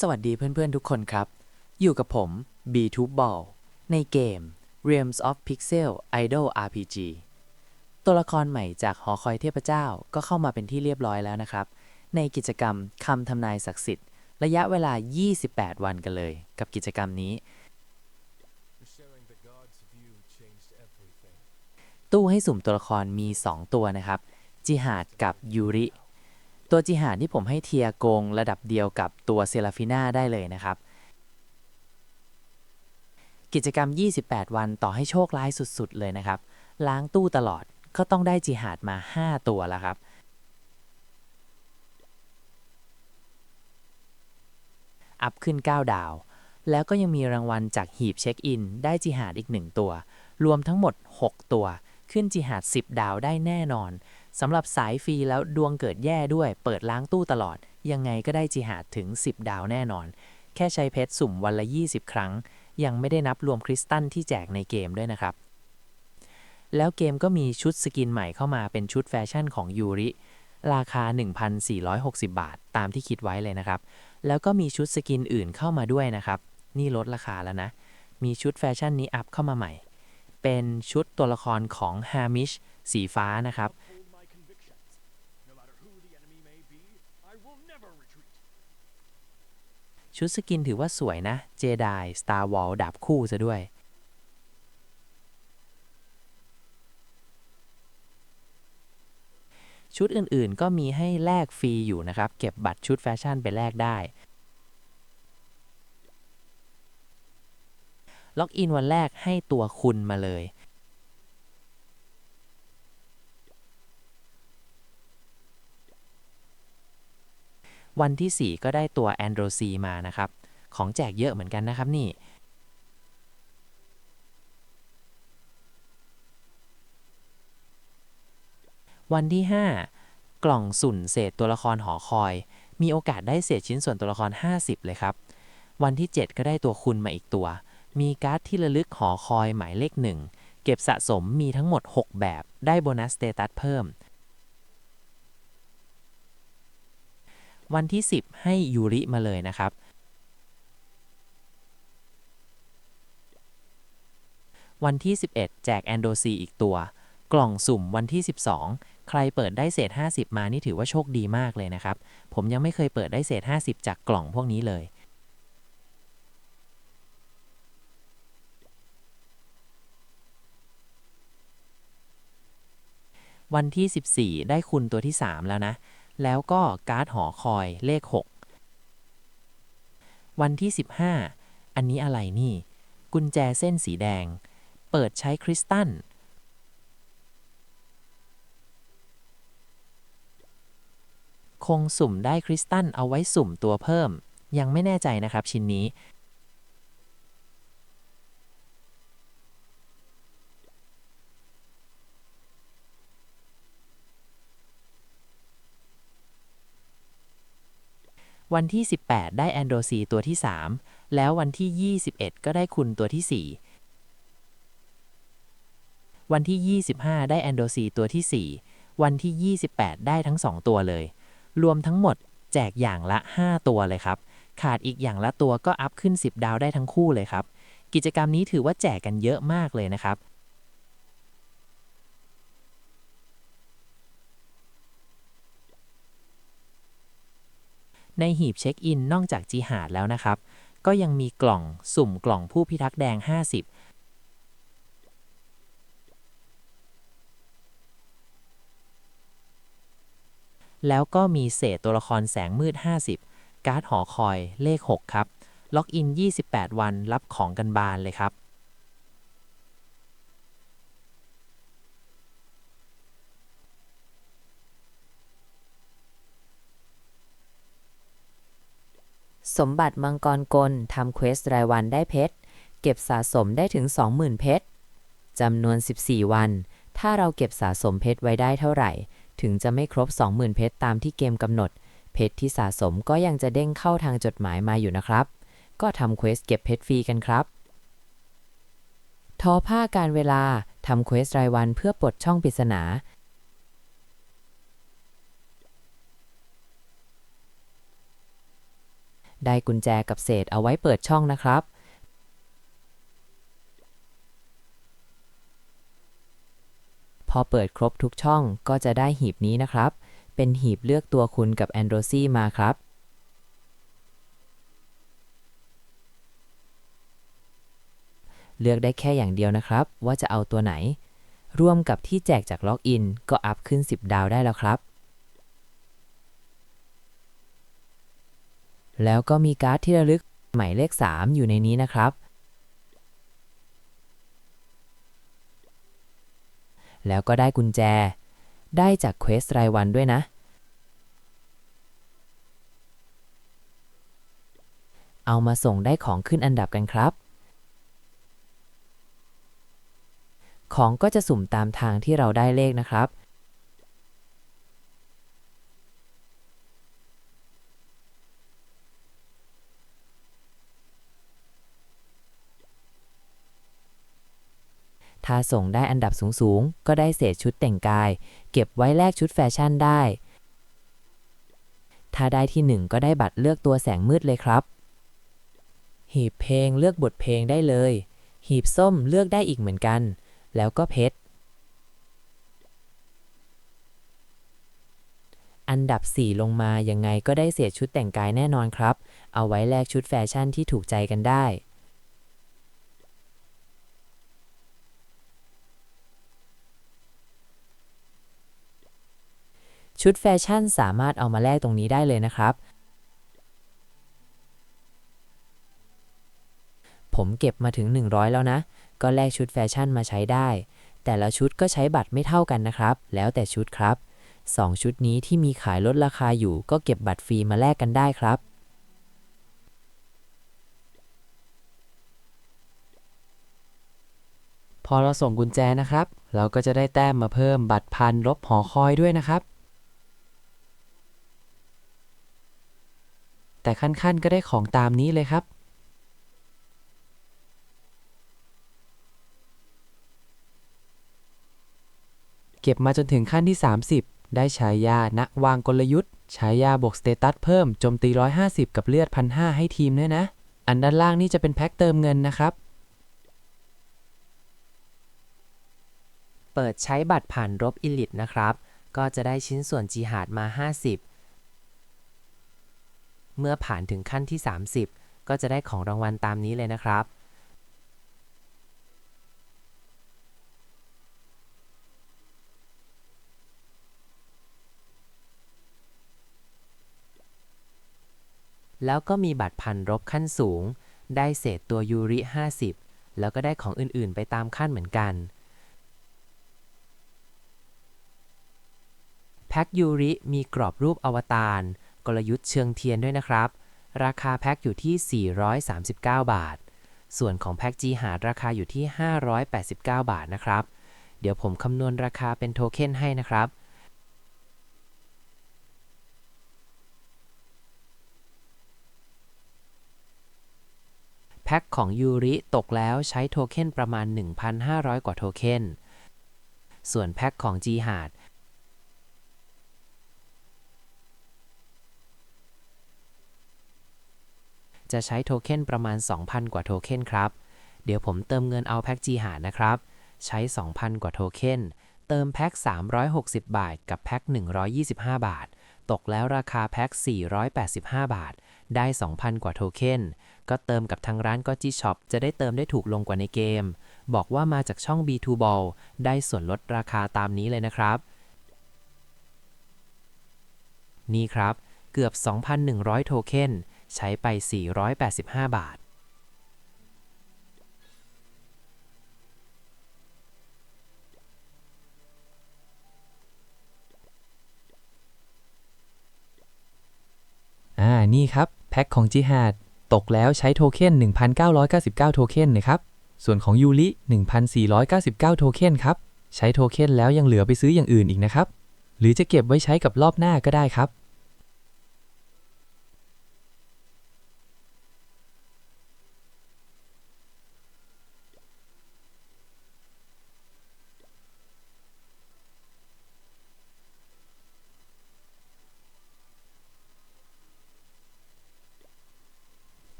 สวัสดีเพื่อนๆทุกคนครับ อยู่กับผม b t u b e Ball ในเกม Realms of Pixel Idol RPG ตัวละครใหม่จากหอคอยเทพเจ้าก็เข้ามาเป็นที่เรียบร้อยแล้วนะครับ ในกิจกรรมคำทำนายศักดิ์สิทธิ์ ระยะเวลา 28 วันกันเลย กับกิจกรรมนี้ ตู้ให้สุ่มตัวละครมี 2 ตัวนะครับ จิหาดกับยูริ ตัวจิหาดที่ผมให้เทียโกงระดับเดียวกับตัวเซราฟิน่าได้เลยนะครับ กิจกรรม 28 วันต่อให้โชคร้ายสุดๆ เลยนะครับ ล้างตู้ตลอดก็ต้องได้จิหาดมา 5 ตัวแล้วครับ อัพขึ้น 9 ดาว แล้วก็ยังมีรางวัลจากหีบเช็คอิน ได้จิหาดอีก 1 ตัว รวมทั้งหมด 6 ตัว ขึ้นจิหาด 10 ดาวได้แน่นอน สำหรับสายฟรีแล้วดวงเกิดแย่ด้วย เปิดล้างตู้ตลอด ยังไงก็ได้จิหาดถึง 10 ดาวแน่นอน แค่ใช้เพชรสุ่มวันละ 20 ครั้ง ยังไม่ได้นับรวมคริสตัลที่แจกในเกมด้วยนะครับ แล้วเกมก็มีชุดสกินใหม่เข้ามาเป็นชุดแฟชั่นของยูริ ราคา 1,460 บาท ตามที่คิดไว้เลยนะครับ แล้วก็มีชุดสกินอื่นเข้ามาด้วยนะครับ นี่ลดราคาแล้วนะ มีชุดแฟชั่นนี้อัพเข้ามาใหม่ เป็นชุดตัวละครของฮามิชสีฟ้านะครับ ชุดสกินถือว่าสวยนะ เจไดสตาร์วอลดาบคู่ซะด้วย ชุดอื่นๆก็มีให้แลกฟรีอยู่นะครับ เก็บบัตรชุดแฟชั่นไปแลกได้ ล็อกอินวันแรกให้ตัวคุณมาเลย วันที่ 4 ก็ได้ตัว a n d r o c มานะครับ ของแจกเยอะเหมือนกันนะครับนี่ วันที่ 5 กล่องสุ่นเศษตัวละครหอคอย มีโอกาสได้เศษชิ้นส่วนตัวละคร 50 เลยครับ วันที่ 7 ก็ได้ตัวคุณมาอีกตัว มีการ์ดที่ระลึกหอคอยหมายเลขหนึ่งเก็บสะสมมีทั้งหมด 6 แบบ ได้โบนัสสเตตัสเพิ่ม วันที่ 10 ให้ยูริมาเลยนะครับ วันที่ 11 แจกแอนโดซีอีกตัว กล่องสุ่มวันที่ 12 ใครเปิดได้เศษ 50 มานี่ถือว่าโชคดีมากเลยนะครับ ผมยังไม่เคยเปิดได้เศษ 50 จากกล่องพวกนี้เลยวันที่ 14 ได้คุณตัวที่ 3 แล้วนะ แล้วก็การ์ดหอคอยเลข 6 วันที่ 15 อันนี้อะไรนี่ กุญแจเส้นสีแดง เปิดใช้คริสตัลคงสุ่มได้คริสตัลเอาไว้สุ่มตัวเพิ่ม ยังไม่แน่ใจนะครับชิ้นนี้ วันที่ 18 ได้แอนโดซีตัวที่ 3 แล้ววันที่ 21 ก็ได้คุณตัวที่ 4 วันที่ 25 ได้แอนโดซีตัวที่ 4 วันที่ 28 ได้ทั้ง 2 ตัวเลย รวมทั้งหมดแจกอย่างละ 5 ตัวเลยครับ ขาดอีกอย่างละตัวก็อัพขึ้น 10 ดาวได้ทั้งคู่เลยครับ กิจกรรมนี้ถือว่าแจกกันเยอะมากเลยนะครับ ในหีบเช็คอินนอกจากจีหาดแล้วนะครับ ก็ยังมีกล่องสุ่มกล่องผู้พิทักษ์แดง 50แล้วก็มีเศษตัวละครแสงมืด 50 การ์ดหอคอยเลข 6 ครับ ล็อกอิน 28 วันรับของกันบานเลยครับ สมบัติมังกรกลทำเควสรายวันได้เพชร เก็บสะสมได้ถึง 20,000 เพชรจำนวน 14 วัน ถ้าเราเก็บสะสมเพชรไว้ได้เท่าไหร่ ถึงจะไม่ครบ 20,000 เพชรตามที่เกมกำหนด เพชรที่สะสมก็ยังจะเด้งเข้าทางจดหมายมาอยู่นะครับ ก็ทำเควสเก็บเพชรฟรีกันครับ ทอผ้าการเวลาทำเควสรายวันเพื่อปลดช่องปริศนา ได้กุญแจกับเศษเอาไว้เปิดช่องนะครับ พอเปิดครบทุกช่องก็จะได้หีบนี้นะครับ เป็นหีบเลือกตัวคุณกับแอนโดรซี่มาครับเลือกได้แค่อย่างเดียวนะครับ ว่าจะเอาตัวไหน ร่วมกับที่แจกจากล็อกอินก็อัพขึ้น 10 ดาวได้แล้วครับ แล้วก็มีการ์ดที่ระลึกหมายเลข 3 อยู่ในนี้นะครับ แล้วก็ได้กุญแจ ได้จากเควสรายวันด้วยนะ เอามาส่งได้ของขึ้นอันดับกันครับ ของก็จะสุ่มตามทางที่เราได้เลขนะครับาส่งได้อันดับสูงๆ ก็ได้เศษชุดแต่งกาย เก็บไว้แลกชุดแฟชั่นได้ ถ้าได้ที่ 1 ก็ได้บัตรเลือกตัวแสงมืดเลยครับ หีบเพลงเลือกบทเพลงได้เลย หีบส้มเลือกได้อีกเหมือนกัน แล้วก็เพชร อันดับ 4 ลงมายังไงก็ได้เศษชุดแต่งกายแน่นอนครับ เอาไว้แลกชุดแฟชั่นที่ถูกใจกันได้ ชุดแฟชั่นสามารถเอามาแลกตรงนี้ได้เลยนะครับ ผมเก็บมาถึง 100 แล้วนะ ก็แลกชุดแฟชั่นมาใช้ได้ แต่ละชุดก็ใช้บัตรไม่เท่ากันนะครับ แล้วแต่ชุดครับ 2 ชุดนี้ที่มีขายลดราคาอยู่ ก็เก็บบัตรฟรีมาแลกกันได้ครับพอเราส่งกุญแจนะครับ เราก็จะได้แต้มมาเพิ่มบัตรพันลบหอคอยด้วยนะครับ แต่ขั้นๆก็ได้ของตามนี้เลยครับ เก็บมาจนถึงขั้นที่ 30 ได้ฉายานักวางกลยุทธ์ฉายาบวกสเตตัสเพิ่มโจมตี 150 กับเลือด 1,500 ให้ทีมด้วยนะ อันด้านล่างนี่จะเป็นแพ็คเติมเงินนะครับ เปิดใช้บัตรผ่านรบอิลิตนะครับ ก็จะได้ชิ้นส่วนจีหาดมา 50 เมื่อผ่านถึงขั้นที่ 30 ก็จะได้ของรางวัลตามนี้เลยนะครับ แล้วก็มีบัตรพันรบขั้นสูง ได้เศษตัวยูริ 50 แล้วก็ได้ของอื่นๆ ไปตามขั้นเหมือนกันแพ็คยูริมีกรอบรูปอวตาร กลยุทธ์เชิงเทียนด้วยนะครับ ราคาแพ็คอยู่ที่ 439 บาท ส่วนของแพ็คจีหาดราคาอยู่ที่ 589 บาทนะครับ เดี๋ยวผมคำนวณราคาเป็นโทเค็นให้นะครับแพ็คของยูริตกแล้วใช้โทเค็นประมาณ 1,500 กว่าโทเค็น ส่วนแพ็คของจีหาด จะใช้โทเค็นประมาณ 2,000 กว่าโทเค็นครับ เดี๋ยวผมเติมเงินเอาแพ็คจีหานะครับ ใช้ 2,000 กว่าโทเค็น เติมแพ็ค360 บาท กับแพ็ค125 บาท ตกแล้วราคาแพ็ค485 บาท ได้ 2,000 กว่าโทเค็น ก็เติมกับทางร้านก็จีช็อปจะได้เติมได้ถูกลงกว่าในเกม บอกว่ามาจากช่อง B2 Ball ได้ส่วนลดราคาตามนี้เลยนะครับ นี่ครับ เกือบ 2,100 โทเค็น ใช้ไป 485 บาท อ่า นี่ครับ แพ็คของจิฮาดตกแล้วใช้โทเค็น 1,999 โทเค็นนะครับ ส่วนของยูริ1,499 โทเค็นครับ ใช้โทเค็นแล้วยังเหลือไปซื้ออย่างอื่นอีกนะครับ หรือจะเก็บไว้ใช้กับรอบหน้าก็ได้ครับ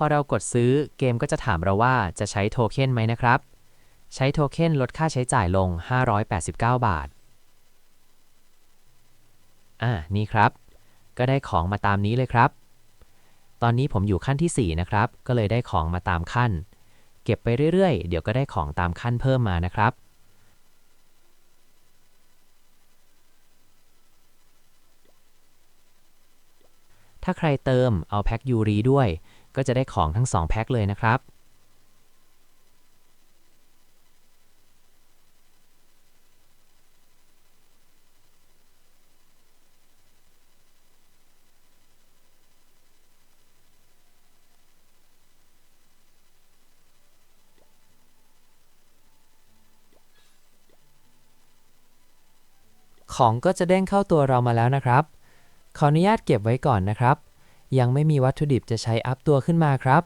พอเรากดซื้อเกมก็จะถามเราว่าจะใช้โทเค็นไหมนะครับ ใช้โทเค็นลดค่าใช้จ่ายลง 589 บาท อ่า นี่ครับ ก็ได้ของมาตามนี้เลยครับ ตอนนี้ผมอยู่ขั้นที่ 4 นะครับ ก็เลยได้ของมาตามขั้น เก็บไปเรื่อยๆ เดี๋ยวก็ได้ของตามขั้นเพิ่มมานะครับถ้าใครเติมเอาแพ็คยูรีด้วย ก็จะได้ของทั้ง 2 แพ็คเลยนะครับ ของก็จะเด้งเข้าตัวเรามาแล้วนะครับ ขออนุญาตเก็บไว้ก่อนนะครับ ยังไม่มีวัตถุดิบจะใช้อัพตัวขึ้นมาครับ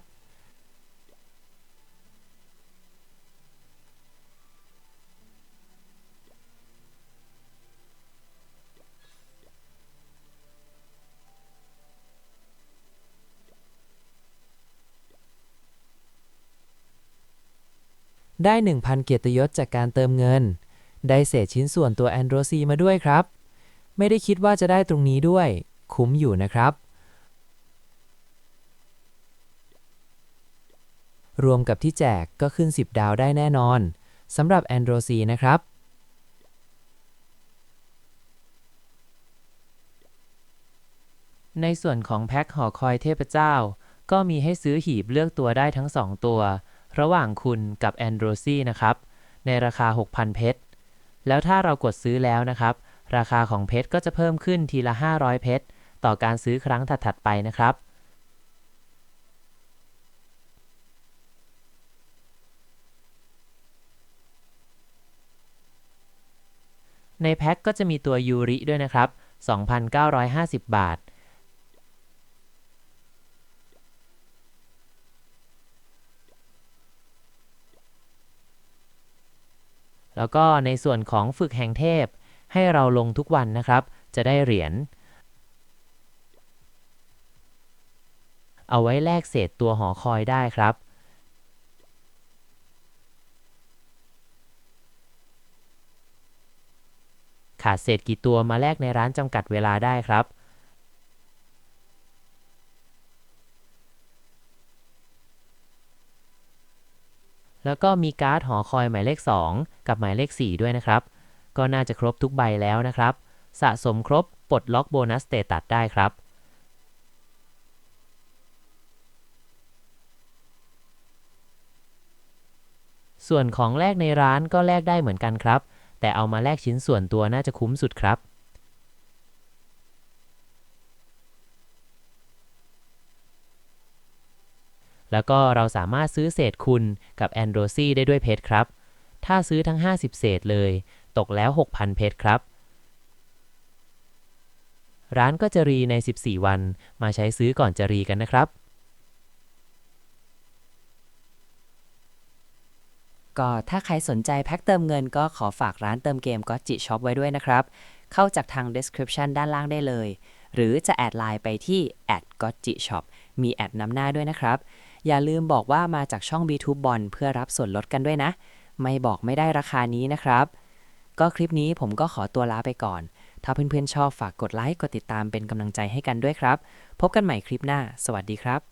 ได้ 1,000 เกียรติยศจากการเติมเงิน ได้เศษชิ้นส่วนตัว a n d r o c มาด้วยครับ ไม่ได้คิดว่าจะได้ตรงนี้ด้วย คุ้มอยู่นะครับ รวมกับที่แจกก็ขึ้น 10 ดาวได้แน่นอนสำหรับ a n d r o c นะครับ ในส่วนของแพ็คหอคอยเทพเจ้า ก็มีให้ซื้อหีบเลือกตัวได้ทั้ง 2 ตัว ระหว่างคุณกับ a n d r o c นะครับ ในราคา 6,000 เพชร แล้วถ้าเรากดซื้อแล้วนะครับ ราคาของเพชรก็จะเพิ่มขึ้นทีละ 500 เพชร ต่อการซื้อครั้งถัดๆไปนะครับ ในแพ็คก็จะมีตัวยูริด้วยนะครับ 2,950 บาท แล้วก็ในส่วนของฝึกแห่งเทพ ให้เราลงทุกวันนะครับ จะได้เหรียญ เอาไว้แลกเศษตัวหอคอยได้ครับ ขาดเศษกี่ตัวมาแลกในร้านจำกัดเวลาได้ครับแล้วก็มีการ์ดหอคอยหมายเลข 2 กับหมายเลข 4 ด้วยนะครับ ก็น่าจะครบทุกใบแล้วนะครับ สะสมครบปลดล็อกโบนัสเตตัสได้ครับ ส่วนของแลกในร้านก็แลกได้เหมือนกันครับ แต่เอามาแลกชิ้นส่วนตัวน่าจะคุ้มสุดครับ แล้วก็เราสามารถซื้อเศษคุณกับแอนโดรซีได้ด้วยเพชรครับ ถ้าซื้อทั้ง 50 เศษเลย ตกแล้ว 6,000 เพชรครับ ร้านก็จะรีใน 14 วัน มาใช้ซื้อก่อนจะรีกันนะครับ ก็ถ้าใครสนใจแพ็คเติมเงินก็ขอฝากร้านเติมเกมก็จิช็อปไว้ด้วยนะครับ เข้าจากทาง description ด้านล่างได้เลย หรือจะแอดไลน์ไปที่ g o t j i shop มีแอดนำหน้าด้วยนะครับ อย่าลืมบอกว่ามาจากช่อง B2 b o n เพื่อรับส่วนลดกันด้วยนะ ไม่บอกไม่ได้ราคานี้นะครับ ก็คลิปนี้ผมก็ขอตัวลาไปก่อน ถ้าเพื่อนๆชอบฝากกดไลค์กดติดตามเป็นกำลังใจให้กันด้วยครับ พบกันใหม่คลิปหน้า สวัสดีครับ